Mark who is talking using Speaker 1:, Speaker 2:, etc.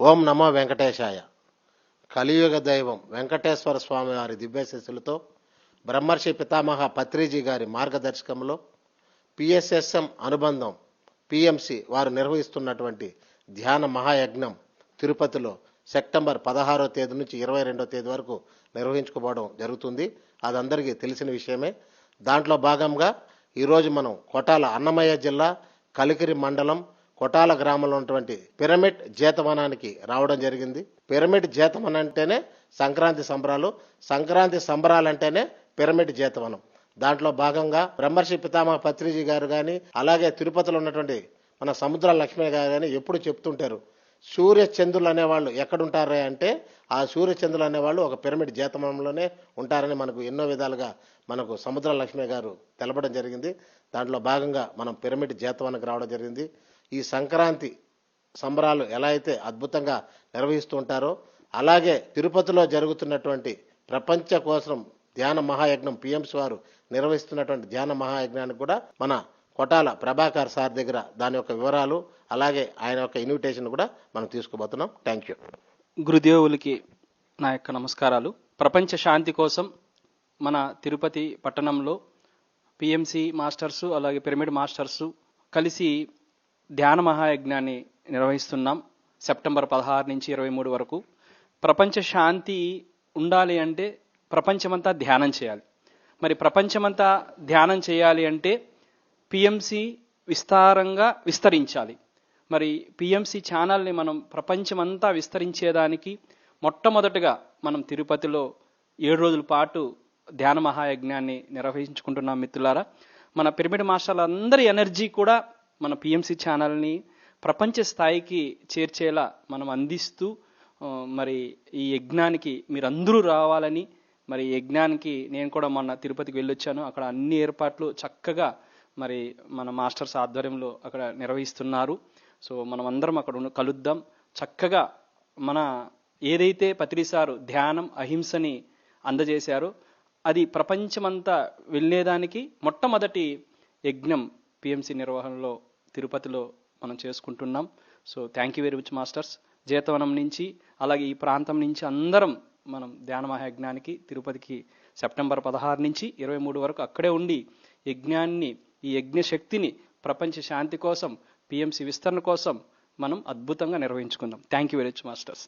Speaker 1: ఓం నమో వెంకటేశాయ. కలియుగ దైవం వెంకటేశ్వర స్వామి వారి దివ్యశిస్సులతో బ్రహ్మర్షి పితామహ పత్రిజీ గారి మార్గదర్శకంలో పిఎస్ఎస్ఎం అనుబంధం పిఎంసి వారు నిర్వహిస్తున్నటువంటి ధ్యాన మహాయజ్ఞం తిరుపతిలో సెప్టెంబర్ పదహారో తేదీ నుంచి ఇరవై రెండో తేదీ వరకు నిర్వహించుకోవడం జరుగుతుంది. అది అందరికీ తెలిసిన విషయమే. దాంట్లో భాగంగా ఈరోజు మనం కొటాల అన్నమయ్య జిల్లా కలికిరి మండలం కొటాల గ్రామంలో ఉన్నటువంటి పిరమిడ్ జీతవనానికి రావడం జరిగింది. పిరమిడ్ జీతవనం అంటేనే సంక్రాంతి సంబరాలు సంక్రాంతి సంబరాలు అంటేనే పిరమిడ్ జీతవనం. దాంట్లో భాగంగా బ్రహ్మర్షి పితామహ పత్రిజీ గారు కానీ అలాగే తిరుపతిలో ఉన్నటువంటి మన సముద్ర లక్ష్మి గారు కానీ ఎప్పుడు చెప్తుంటారు సూర్య చంద్రులు అనేవాళ్ళు ఎక్కడుంటారే అంటే ఆ సూర్య చంద్రులు అనేవాళ్ళు ఒక పిరమిడ్ జీతమంలోనే ఉంటారని మనకు ఎన్నో విధాలుగా మనకు సముద్ర లక్ష్మి గారు తెలపడం జరిగింది. దాంట్లో భాగంగా మనం పిరమిడ్ జీతవానికి రావడం జరిగింది. ఈ సంక్రాంతి సంబరాలు ఎలా అయితే అద్భుతంగా నిర్వహిస్తూ ఉంటారో అలాగే తిరుపతిలో జరుగుతున్నటువంటి ప్రపంచ కోసం ధ్యాన మహాయజ్ఞం పిఎంసి వారు నిర్వహిస్తున్నటువంటి ధ్యాన మహాయజ్ఞానికి కూడా మన కొటాల ప్రభాకర్ సార్ దగ్గర దాని యొక్క వివరాలు అలాగే ఆయన యొక్క ఇన్విటేషన్ కూడా మనం తీసుకోబోతున్నాం. థ్యాంక్ యూ
Speaker 2: గురుదేవులకి నా యొక్క నమస్కారాలు. ప్రపంచ శాంతి కోసం మన తిరుపతి పట్టణంలో పిఎంసి మాస్టర్సు అలాగే పిరమిడ్ మాస్టర్సు కలిసి ధ్యాన మహాయజ్ఞాన్ని నిర్వహిస్తున్నాం సెప్టెంబర్ పదహారు నుంచి ఇరవై మూడు వరకు. ప్రపంచ శాంతి ఉండాలి అంటే ప్రపంచమంతా ధ్యానం చేయాలి. మరి ప్రపంచమంతా ధ్యానం చేయాలి అంటే పిఎంసి విస్తారంగా విస్తరించాలి. మరి పిఎంసి ఛానల్ని మనం ప్రపంచమంతా విస్తరించేదానికి మొట్టమొదటగా మనం తిరుపతిలో ఏడు రోజుల పాటు ధ్యాన మహాయజ్ఞాన్ని నిర్వహించుకుంటున్నాం మిత్రులారా. మన పిరమిడ్ మాస్టర్లందరి ఎనర్జీ కూడా మన పిఎంసి ఛానల్ని ప్రపంచ స్థాయికి చేర్చేలా మనం అందిస్తూ మరి ఈ యజ్ఞానికి మీరందరూ రావాలని మరి యజ్ఞానికి నేను కూడా మొన్న తిరుపతికి వెళ్ళొచ్చాను. అక్కడ అన్ని ఏర్పాట్లు చక్కగా మరి మన మాస్టర్స్ ఆధ్వర్యంలో అక్కడ నిర్వహిస్తున్నారు. సో మనం అందరం అక్కడ కలుద్దాం. చక్కగా మన ఏదైతే పత్రిసారు ధ్యానం అహింసని అందజేశారో అది ప్రపంచమంతా వెళ్ళేదానికి మొట్టమొదటి యజ్ఞం పిఎంసి నిర్వహణలో తిరుపతిలో మనం చేసుకుంటున్నాం. So thank you very much masters జీతవనం నుంచి అలాగే ఈ ప్రాంతం నుంచి అందరం మనం ధ్యాన మహాయజ్ఞానికి తిరుపతికి సెప్టెంబర్ పదహారు నుంచి ఇరవై మూడు వరకు అక్కడే ఉండి యజ్ఞాన్ని ఈ యజ్ఞ శక్తిని ప్రపంచ శాంతి కోసం పిఎంసి విస్తరణ కోసం మనం అద్భుతంగా నిర్వహించుకుందాం. Thank you very much masters